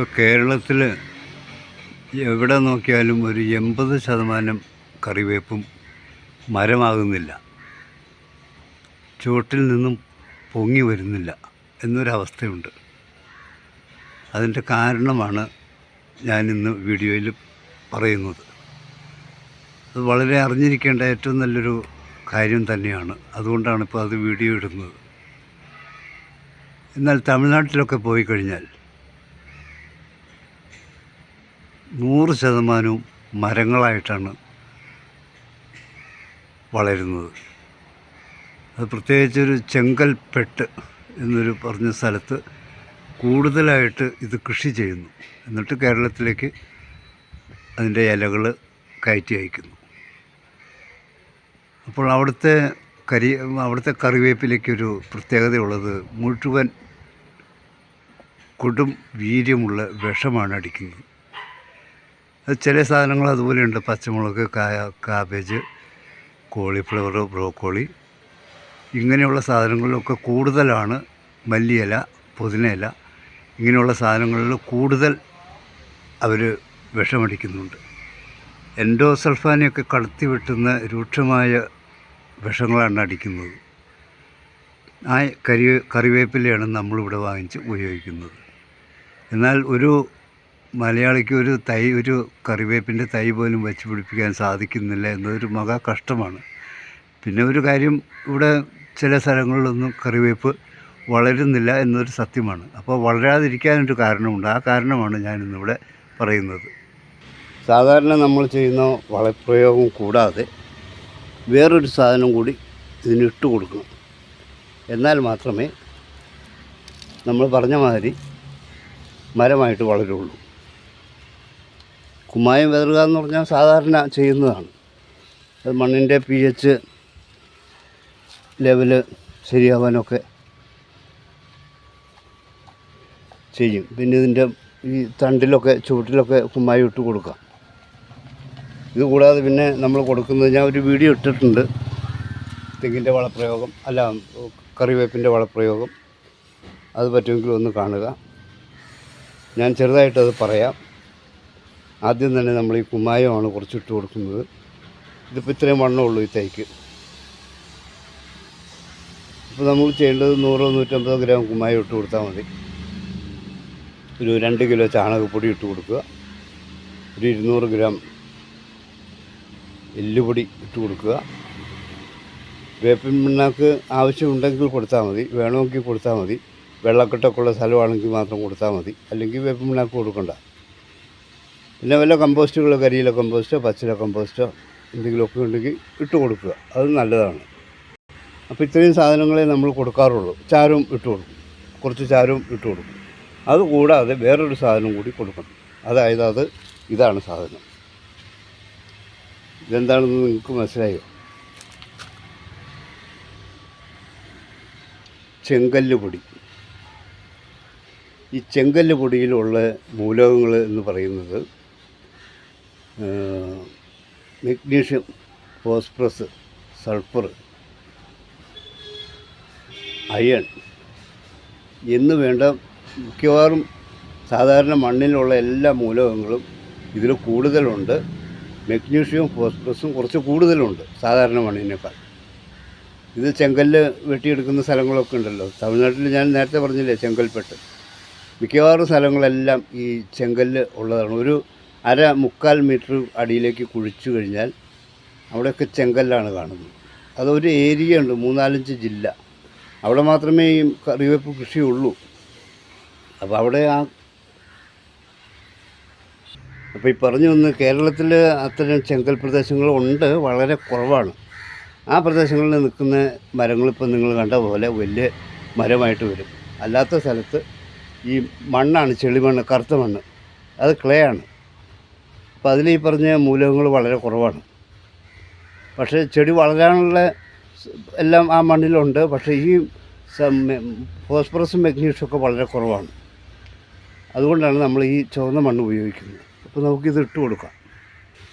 ഇപ്പോൾ കേരളത്തിൽ എവിടെ നോക്കിയാലും ഒരു എൺപത് ശതമാനം കറിവേപ്പും മരമാകുന്നില്ല. ചുവട്ടിൽ നിന്നും പൊങ്ങി വരുന്നില്ല എന്നൊരവസ്ഥയുണ്ട്. അതിന്റെ കാരണമാണ് ഞാനിന്ന് വീഡിയോയിൽ പറയുന്നത്. അത് വളരെ അറിഞ്ഞിരിക്കേണ്ട ഏറ്റവും നല്ലൊരു കാര്യം തന്നെയാണ്. അതുകൊണ്ടാണ് ഇപ്പോൾ അത് വീഡിയോ ഇടുന്നത്. എന്നാൽ തമിഴ്നാട്ടിലൊക്കെ പോയി കഴിഞ്ഞാൽ നൂറ് ശതമാനവും മരങ്ങളായിട്ടാണ് വളരുന്നത്. അത് പ്രത്യേകിച്ചൊരു ചെങ്കൽപ്പെട്ട് എന്നൊരു പറഞ്ഞ സ്ഥലത്ത് കൂടുതലായിട്ട് ഇത് കൃഷി ചെയ്യുന്നു. എന്നിട്ട് കേരളത്തിലേക്ക് അതിന്റെ ഇലകൾ കയറ്റി അയക്കുന്നു. അപ്പോൾ അവിടുത്തെ കരി അവിടുത്തെ കറിവേപ്പിലേക്കൊരു പ്രത്യേകതയുള്ളത് മുഴുവൻ കൊടും വീര്യമുള്ള വിഷമാണ് അടിക്കുന്നത്. ചില സാധനങ്ങൾ അതുപോലെയുണ്ട്. പച്ചമുളക് കായ കാബേജ് കോളിഫ്ലവർ ബ്രോക്കോളി. ഇങ്ങനെയുള്ള സാധനങ്ങളിലൊക്കെ കൂടുതലാണ് മല്ലിയില പുതിനയില. ഇങ്ങനെയുള്ള സാധനങ്ങളിൽ കൂടുതൽ അവർ വിഷമടിക്കുന്നുണ്ട്. എൻഡോസൾഫാനെയൊക്കെ കടത്തി വെട്ടുന്ന രൂക്ഷമായ വിഷങ്ങളാണ് അടിക്കുന്നത്. ആ കരി കറിവേപ്പിലയാണ് നമ്മളിവിടെ വാങ്ങിച്ച് ഉപയോഗിക്കുന്നത്. എന്നാൽ ഒരു മലയാളിക്ക് ഒരു തൈ ഒരു കറിവേപ്പിന്റെ തൈ പോലും വെച്ച് പിടിപ്പിക്കാൻ സാധിക്കുന്നില്ല എന്നൊരു മഹാ കഷ്ടമാണ്. പിന്നെ ഒരു കാര്യം ഇവിടെ ചില സ്ഥലങ്ങളിലൊന്നും കറിവേപ്പ് വളരുന്നില്ല എന്നൊരു സത്യമാണ്. അപ്പോൾ വളരാതിരിക്കാനൊരു കാരണമുണ്ട്. ആ കാരണമാണ് ഞാനിന്നിവിടെ പറയുന്നത്. സാധാരണ നമ്മൾ ചെയ്യുന്ന വളപ്രയോഗം കൂടാതെ വേറൊരു സാധനം കൂടി ഇതിന് ഇട്ട് കൊടുക്കണം. എന്നാൽ മാത്രമേ നമ്മൾ പറഞ്ഞ മാതിരി മരമായിട്ട് വളരുള്ളൂ. കുമ്മായം വിതറുക എന്ന് പറഞ്ഞാൽ സാധാരണ ചെയ്യുന്നതാണ്. അത് മണ്ണിന്റെ പി എച്ച് ലെവൽ ശരിയാവാനൊക്കെ ചെയ്യും. പിന്നെ ഇതിന്റെ ഈ തണ്ടിലൊക്കെ ചുവട്ടിലൊക്കെ കുമ്മായി ഇട്ട് കൊടുക്കാം. ഇത് കൂടാതെ പിന്നെ നമ്മൾ കൊടുക്കുന്നത് ഞാൻ ഒരു വീഡിയോ ഇട്ടിട്ടുണ്ട്. തെങ്ങിന്റെ വളപ്രയോഗം അല്ല കറിവേപ്പിന്റെ വളപ്രയോഗം. അത് പറ്റുമെങ്കിൽ ഒന്ന് കാണുക. ഞാൻ ചെറുതായിട്ടത് പറയാം. ആദ്യം തന്നെ നമ്മൾ ഈ കുമ്മായമാണ് കുറച്ചിട്ട് കൊടുക്കുന്നത്. ഇതിപ്പോൾ ഇത്രയും വണ്ണമുള്ളൂ ഈ തൈക്ക്. ഇപ്പോൾ നമ്മൾ ചെയ്യേണ്ടത് നൂറോ നൂറ്റമ്പതോ ഗ്രാം കുമ്മായം ഇട്ട് കൊടുത്താൽ മതി. ഒരു രണ്ട് കിലോ ചാണകപ്പൊടി ഇട്ട് കൊടുക്കുക. ഒരു ഇരുന്നൂറ് ഗ്രാം എല്ലുപൊടി ഇട്ട് കൊടുക്കുക. വേപ്പിൻ പിണ്ണാക്ക് ആവശ്യമുണ്ടെങ്കിൽ കൊടുത്താൽ മതി. വേണമെങ്കിൽ കൊടുത്താൽ മതി. വെള്ളക്കെട്ടൊക്കെ ഉള്ള സ്ഥലമാണെങ്കിൽ മാത്രം കൊടുത്താൽ മതി. അല്ലെങ്കിൽ വേപ്പിൻ പിണ്ണാക്ക് കൊടുക്കണ്ട. പിന്നെ വല്ല കമ്പോസ്റ്റുകൾ കരിയില കമ്പോസ്റ്റോ പച്ചില കമ്പോസ്റ്റോ എന്തെങ്കിലുമൊക്കെ ഉണ്ടെങ്കിൽ ഇട്ട് കൊടുക്കുക. അത് നല്ലതാണ്. അപ്പോൾ ഇത്രയും സാധനങ്ങളെ നമ്മൾ കൊടുക്കാറുള്ളൂ. ചാരവും ഇട്ട് കൊടുക്കും. കുറച്ച് ചാരവും ഇട്ട് കൊടുക്കും. അതുകൂടാതെ വേറൊരു സാധനം കൂടി കൊടുക്കണം. അതായത് അത് ഇതാണ് സാധനം. ഇതെന്താണെന്ന് നിങ്ങൾക്ക് മനസ്സിലായോ? ചെങ്കല്ല് പൊടി. ഈ ചെങ്കല്ല് പൊടിയിലുള്ള മൂലകങ്ങൾ എന്ന് പറയുന്നത് മെഗ്നീഷ്യം ഫോസ്ഫറസ് സൾഫർ അയൺ എന്ന് വേണ്ട മിക്കവാറും സാധാരണ മണ്ണിലുള്ള എല്ലാ മൂലകങ്ങളും ഇതിൽ കൂടുതലുണ്ട്. മെഗ്നീഷ്യവും ഫോസ്ഫറസും കുറച്ച് കൂടുതലുണ്ട് സാധാരണ മണ്ണിനേക്കാൾ. ഇത് ചെങ്കല്ല് വെട്ടിയെടുക്കുന്ന സ്ഥലങ്ങളൊക്കെ ഉണ്ടല്ലോ. തമിഴ്നാട്ടിൽ ഞാൻ നേരത്തെ പറഞ്ഞില്ലേ ചെങ്കൽപ്പെട്ട്. മിക്കവാറും സ്ഥലങ്ങളെല്ലാം ഈ ചെങ്കല്ല് ഉള്ളതാണ്. ഒരു അര മുക്കാൽ മീറ്റർ അടിയിലേക്ക് കുഴിച്ചു കഴിഞ്ഞാൽ അവിടെയൊക്കെ ചെങ്കല്ലാണ് കാണുന്നത്. അതൊരു ഏരിയ ഉണ്ട് മൂന്നാലഞ്ച് ജില്ല. അവിടെ മാത്രമേ ഈ കറിവേപ്പ് കൃഷിയുള്ളൂ. അപ്പോൾ അവിടെ ആ അപ്പോൾ ഈ പറഞ്ഞു വന്ന് കേരളത്തിൽ അത്തരം ചെങ്കൽ പ്രദേശങ്ങൾ ഉണ്ട് വളരെ കുറവാണ്. ആ പ്രദേശങ്ങളിൽ നിൽക്കുന്ന മരങ്ങളിപ്പോൾ നിങ്ങൾ കണ്ട പോലെ വലിയ മരമായിട്ട് വരും. അല്ലാത്ത സ്ഥലത്ത് ഈ മണ്ണാണ് ചെളിമണ്ണ് കറുത്ത മണ്ണ്. അത് ക്ലേ ആണ്. അപ്പോൾ അതിൽ ഈ പറഞ്ഞ മൂലകങ്ങൾ വളരെ കുറവാണ്. പക്ഷേ ചെടി വളരാനുള്ള എല്ലാം ആ മണ്ണിലുണ്ട്. പക്ഷേ ഈ ഫോസ്ഫറസും മെഗ്നീഷ്യം ഒക്കെ വളരെ കുറവാണ്. അതുകൊണ്ടാണ് നമ്മൾ ഈ ചുവന്ന മണ്ണ് ഉപയോഗിക്കുന്നത്. അപ്പോൾ നമുക്കിത് ഇട്ട് കൊടുക്കാം.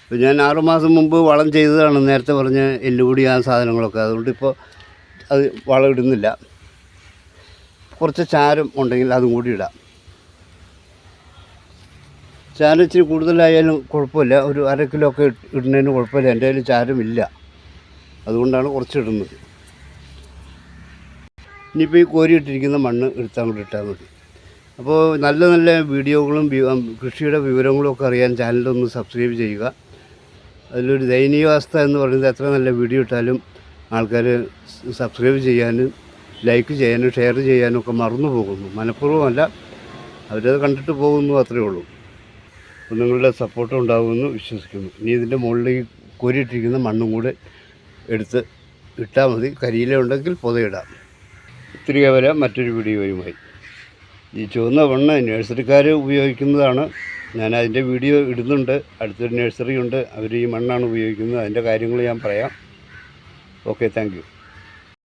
ഇപ്പോൾ ഞാൻ ആറുമാസം മുമ്പ് വളം ചെയ്തതാണ് നേരത്തെ പറഞ്ഞ എല്ലുപൊടി ആ സാധനങ്ങളൊക്കെ. അതുകൊണ്ട് ഇപ്പോൾ അത് വളം ഇടുന്നില്ല. കുറച്ച് ചാരം ഉണ്ടെങ്കിൽ അതും കൂടി ഇടാം. ചാരം ഇച്ചിരി കൂടുതലായാലും കുഴപ്പമില്ല. ഒരു അര കിലോ ഒക്കെ ഇടുന്നതിന് കുഴപ്പമില്ല. എന്റെ കയ്യിൽ ചാരമില്ല. അതുകൊണ്ടാണ് കുറച്ചിടുന്നത് ഇനിയിപ്പോൾ ഈ കോരിയിട്ടിരിക്കുന്ന മണ്ണ് എടുത്ത് അങ്ങോട്ട് ഇട്ടാൽ മതി. അപ്പോൾ നല്ല നല്ല വീഡിയോകളും കൃഷിയുടെ വിവരങ്ങളും ഒക്കെ അറിയാൻ ചാനലൊന്ന് സബ്സ്ക്രൈബ് ചെയ്യുക. അതിലൊരു ദയനീയാവസ്ഥ എന്ന് പറയുന്നത് എത്ര നല്ല വീഡിയോ ഇട്ടാലും ആൾക്കാർ സബ്സ്ക്രൈബ് ചെയ്യാനും ലൈക്ക് ചെയ്യാനും ഷെയർ ചെയ്യാനും ഒക്കെ മറന്നു പോകുന്നു. മനഃപൂർവമല്ല. അവരത് കണ്ടിട്ട് പോകുന്നു അത്രയേ ഉള്ളൂ. നിങ്ങളുടെ സപ്പോർട്ട് ഉണ്ടാകുമെന്ന് വിശ്വസിക്കുന്നു. ഇനി ഇതിന്റെ മുകളിൽ കോരിയിട്ടിരിക്കുന്ന മണ്ണും കൂടെ എടുത്ത് ഇട്ടാൽ മതി. കരിയില ഉണ്ടെങ്കിൽ പുതയിടാം. തിരികെ വരാം മറ്റൊരു വീഡിയോയുമായി. ഈ ചുവന്ന മണ്ണ് നഴ്സറിക്കാർ ഉപയോഗിക്കുന്നതാണ്. ഞാൻ അതിന്റെ വീഡിയോ ഇടുന്നുണ്ട്. അടുത്തൊരു നഴ്സറി ഉണ്ട് അവർ ഈ മണ്ണാണ് ഉപയോഗിക്കുന്നത്. അതിന്റെ കാര്യങ്ങൾ ഞാൻ പറയാം. Okay thank